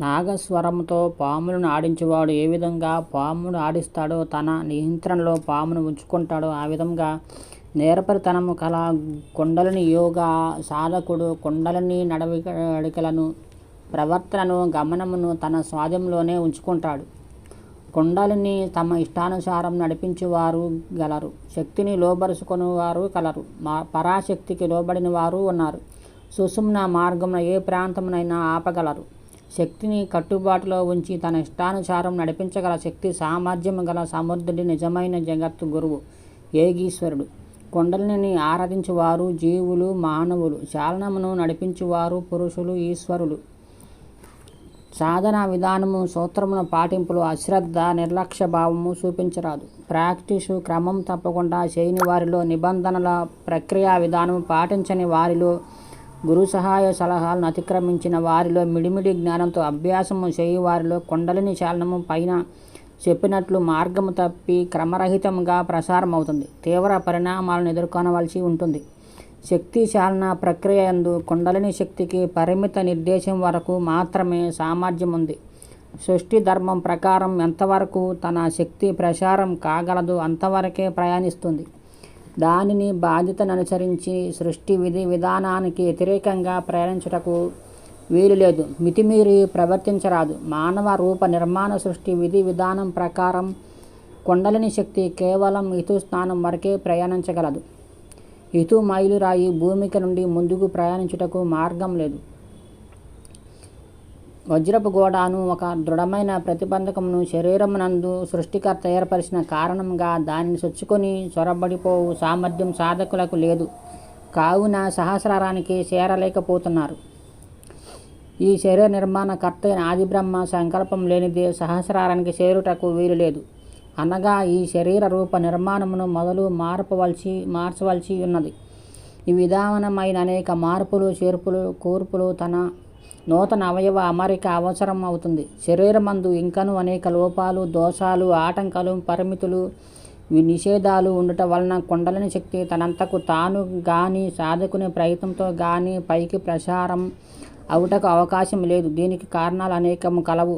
నాగస్వరంతో పాములను ఆడించేవాడు ఏ విధంగా పామును ఆడిస్తాడో తన నియంత్రణలో పామును ఉంచుకుంటాడో ఆ విధంగా నేరపరితనము కల కుండలని యోగ సాధకుడు కుండలిని నడవడికలను ప్రవర్తనను గమనమును తన స్వాధీనంలోనే ఉంచుకుంటాడు. కుండలిని తమ ఇష్టానుసారం నడిపించేవారు గలరు. శక్తిని లోబరుచుకునేవారు కలరు. మా పరాశక్తికి లోబడిన వారు ఉన్నారు. సుసుమ్న మార్గమున ఏ ప్రాంతమునైనా ఆపగలరు. శక్తిని కట్టుబాటులో ఉంచి తన ఇష్టానుసారం నడిపించగల శక్తి సామర్థ్యం గల సమర్థుడి నిజమైన జగత్తు గురువు ఏగీశ్వరుడు కుండలిని ఆరాధించువారు జీవులు మానవులు చాలనమును నడిపించువారు పురుషులు ఈశ్వరులు. సాధన విధానము సూత్రమును పాటింపులు అశ్రద్ధ నిర్లక్ష్య భావము చూపించరాదు. ప్రాక్టీసు క్రమం తప్పకుండా చేయని వారిలో నిబంధనల ప్రక్రియ విధానం పాటించని వారిలో గురు సహాయ సలహాలను అతిక్రమించిన వారిలో మిడిమిడి జ్ఞానంతో అభ్యాసము చేయి వారిలో కుండలిని చాలనము పైన చెప్పినట్లు మార్గము తప్పి క్రమరహితంగా ప్రసారం అవుతుంది తీవ్ర పరిణామాలను ఎదుర్కొనవలసి ఉంటుంది. శక్తి చాలన ప్రక్రియ ఎందు కుండలిని శక్తికి పరిమిత నిర్దేశం వరకు మాత్రమే సామర్థ్యం ఉంది. సృష్టి ధర్మం ప్రకారం ఎంతవరకు తన శక్తి ప్రసారం కాగలదు అంతవరకే ప్రయాణిస్తుంది. దానిని బాధ్యతననుసరించి సృష్టి విధి విధానానికి వ్యతిరేకంగా ప్రయాణించుటకు వీలు లేదు మితిమీరి ప్రవర్తించరాదు. మానవ రూప నిర్మాణ సృష్టి విధి విధానం ప్రకారం కుండలిని శక్తి కేవలం ఇతు స్థానం వరకే ప్రయాణించగలదు. ఇతు మైలురాయి భూమిక నుండి ముందుకు ప్రయాణించుటకు మార్గం లేదు. వజ్రపు గోడాను ఒక దృఢమైన ప్రతిబంధకమును శరీరమునందు సృష్టికర్త ఏర్పరిచిన కారణంగా దానిని చొచ్చుకొని చొరబడిపోవు సామర్థ్యం సాధకులకు లేదు. కావున సహస్రారానికి చేరలేకపోతున్నారు. ఈ శరీర నిర్మాణ కర్త అయిన ఆదిబ్రహ్మ సంకల్పం లేనిదే సహస్రారానికి చేరుటకు వీలు లేదు. అనగా ఈ శరీర రూప నిర్మాణమును మొదలు మార్పవలసి మార్చవలసి ఉన్నది. ఈ విధానమైన అనేక మార్పులు చేర్పులు కూర్పులు తన నూతన అవయవ అమరిక అవసరం అవుతుంది శరీరమందు ఇంకను అనేక లోపాలు దోషాలు ఆటంకాలు పరిమితులు నిషేధాలు ఉండటం వలన కుండలని శక్తి తనంతకు తాను గాని సాధకునే ప్రయత్నంతో గాని పైకి ప్రసారం అవుటకు అవకాశం లేదు. దీనికి కారణాలు అనేకము కలవు.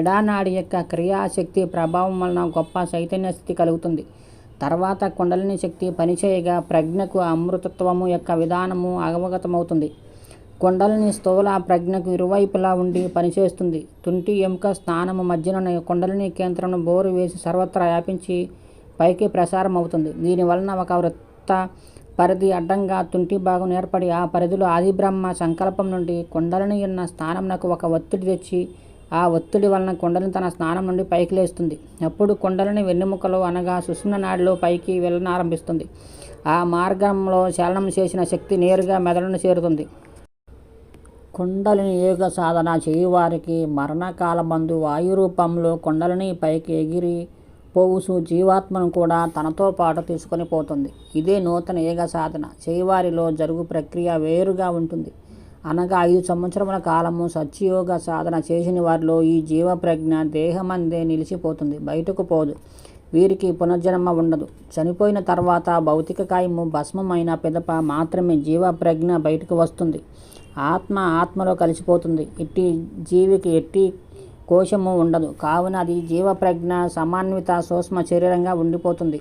ఎడానాడి యొక్క క్రియాశక్తి ప్రభావం వలన గొప్ప చైతన్య స్థితి కలుగుతుంది. తర్వాత కుండలిని శక్తి పనిచేయగా ప్రజ్ఞకు అమృతత్వము యొక్క విధానము అవగతమవుతుంది. కుండలిని స్థూల ప్రజ్ఞకు ఇరువైపులా ఉండి పనిచేస్తుంది. తుంటి ఎముక స్థానము మధ్యన కుండలిని కేంద్రం బోరు వేసి సర్వత్రా వ్యాపించి పైకి ప్రసారం అవుతుంది దీని వలన ఒక వృత్త పరిధి అడ్డంగా తుంటి భాగం ఏర్పడి ఆ పరిధిలో ఆదిబ్రహ్మ సంకల్పం నుండి కుండలిని ఉన్న స్థానంకు ఒక ఒత్తిడి తెచ్చి ఆ ఒత్తిడి వలన కుండలిని తన స్నానం నుండి పైకి లేస్తుంది. అప్పుడు కుండలిని వెన్నెముకలో అనగా సుష్మ నాడిలో పైకి వెళ్ళనారంభిస్తుంది. ఆ మార్గంలో చలనం చేసిన శక్తి నేరుగా మెదడును చేరుతుంది. కుండలిని యోగ సాధన చేయువారికి మరణకాలమందు వాయు రూపంలో కుండలిని పైకి ఎగిరి పోవుసు జీవాత్మను కూడా తనతో పాటు తీసుకొని పోతుంది. ఇదే నూతన యోగ సాధన. చేయువారిలో జరుగు ప్రక్రియ వేరుగా ఉంటుంది. అనగా ఐదు సంవత్సరముల కాలము సత్యయోగ సాధన చేసిన వారిలో ఈ జీవ ప్రజ్ఞ దేహమందే నిలిచిపోతుంది. బయటకు పోదు. వీరికి పునర్జన్మ ఉండదు. చనిపోయిన తర్వాత భౌతిక కాయము భస్మమైన పిదప మాత్రమే జీవ ప్రజ్ఞ బయటకు వస్తుంది. ఆత్మ ఆత్మలో కలిసిపోతుంది. ఇట్టి జీవికి ఎట్టి కోశము ఉండదు. కావున అది జీవ ప్రజ్ఞ సమాన్విత సూక్ష్మ శరీరంగా ఉండిపోతుంది.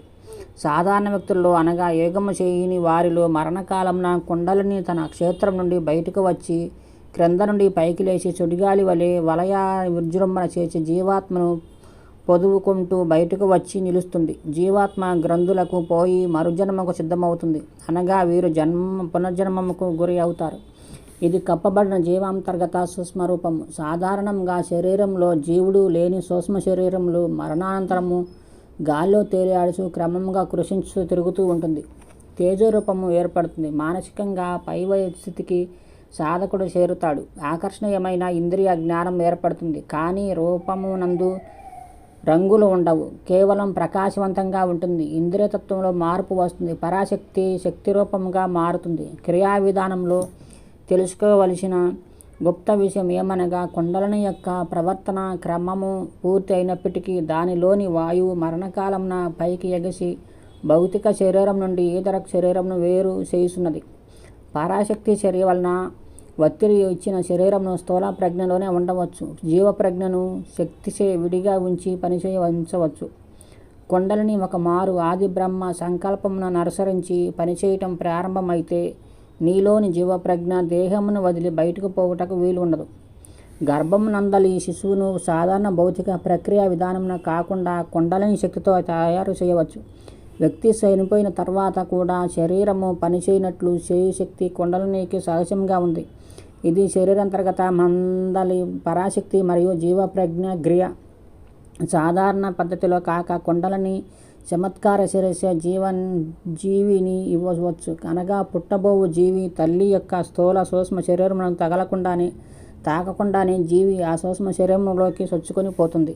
సాధారణ వ్యక్తుల్లో అనగా యోగము చేయని వారిలో మరణకాలంన కుండలిని తన క్షేత్రం నుండి బయటకు వచ్చి క్రింద నుండి పైకి లేచి సుడిగాలి వలె వలయ విజృంభణ చేసి జీవాత్మను పొదువుకుంటూ బయటకు వచ్చి నిలుస్తుంది. జీవాత్మ గ్రంథులకు పోయి మరుజన్మకు సిద్ధమవుతుంది. అనగా వీరు జన్మ పునర్జన్మముకు గురి అవుతారు. ఇది కప్పబడిన జీవాంతర్గత సూక్ష్మ రూపము సాధారణంగా శరీరంలో జీవుడు లేని సూక్ష్మ శరీరములు మరణానంతరము గాల్లో తేలియాడుచు క్రమంగా కృషించుతూ తిరుగుతూ ఉంటుంది. తేజరూపము ఏర్పడుతుంది. మానసికంగా పై స్థితికి సాధకుడు చేరుతాడు. ఆకర్షణీయమైన ఇంద్రియ జ్ఞానం ఏర్పడుతుంది. కానీ రూపమునందు రంగులు ఉండవు. కేవలం ప్రకాశవంతంగా ఉంటుంది. ఇంద్రియతత్వంలో మార్పు వస్తుంది. పరాశక్తి శక్తి రూపంగా మారుతుంది. క్రియా విధానంలో తెలుసుకోవలసిన గుప్త విషయం ఏమనగా కుండలని యొక్క ప్రవర్తన క్రమము పూర్తి అయినప్పటికీ దానిలోని వాయువు మరణకాలంన పైకి ఎగసి భౌతిక శరీరం నుండి ఇతర శరీరంను వేరు చేస్తున్నది పరాశక్తి చర్య వలన ఒత్తిడి ఇచ్చిన శరీరమును స్థూల ప్రజ్ఞలోనే ఉండవచ్చు. జీవ ప్రజ్ఞను శక్తిచే విడిగా ఉంచి పనిచేయ కొండలని ఒక మారు ఆది బ్రహ్మ సంకల్పమును అనుసరించి పనిచేయటం ప్రారంభమైతే నీలోని జీవప్రజ్ఞ దేహమును వదిలి బయటకు పోవుటకు వీలు ఉండదు గర్భమునందలి శిశువును సాధారణ భౌతిక ప్రక్రియ విధానమున కాకుండా కొండలని శక్తితో తయారు చేయవచ్చు. వ్యక్తి చనిపోయిన తర్వాత కూడా శరీరము పనిచేయనట్లు చేయు శక్తి కుండలనీకి సహజంగా ఉంది. ఇది శరీరాంతర్గత మందలి పరాశక్తి మరియు జీవప్రజ్ఞ క్రియ. సాధారణ పద్ధతిలో కాక కుండలని చమత్కార శిరస జీవన్ జీవిని ఇవ్వవచ్చు. అనగా పుట్టబోవు జీవి తల్లి యొక్క స్థూల సూక్ష్మ శరీరములను తగలకుండానే తాకకుండానే జీవి ఆ సూక్ష్మ శరీరంలోకి చొచ్చుకొని పోతుంది.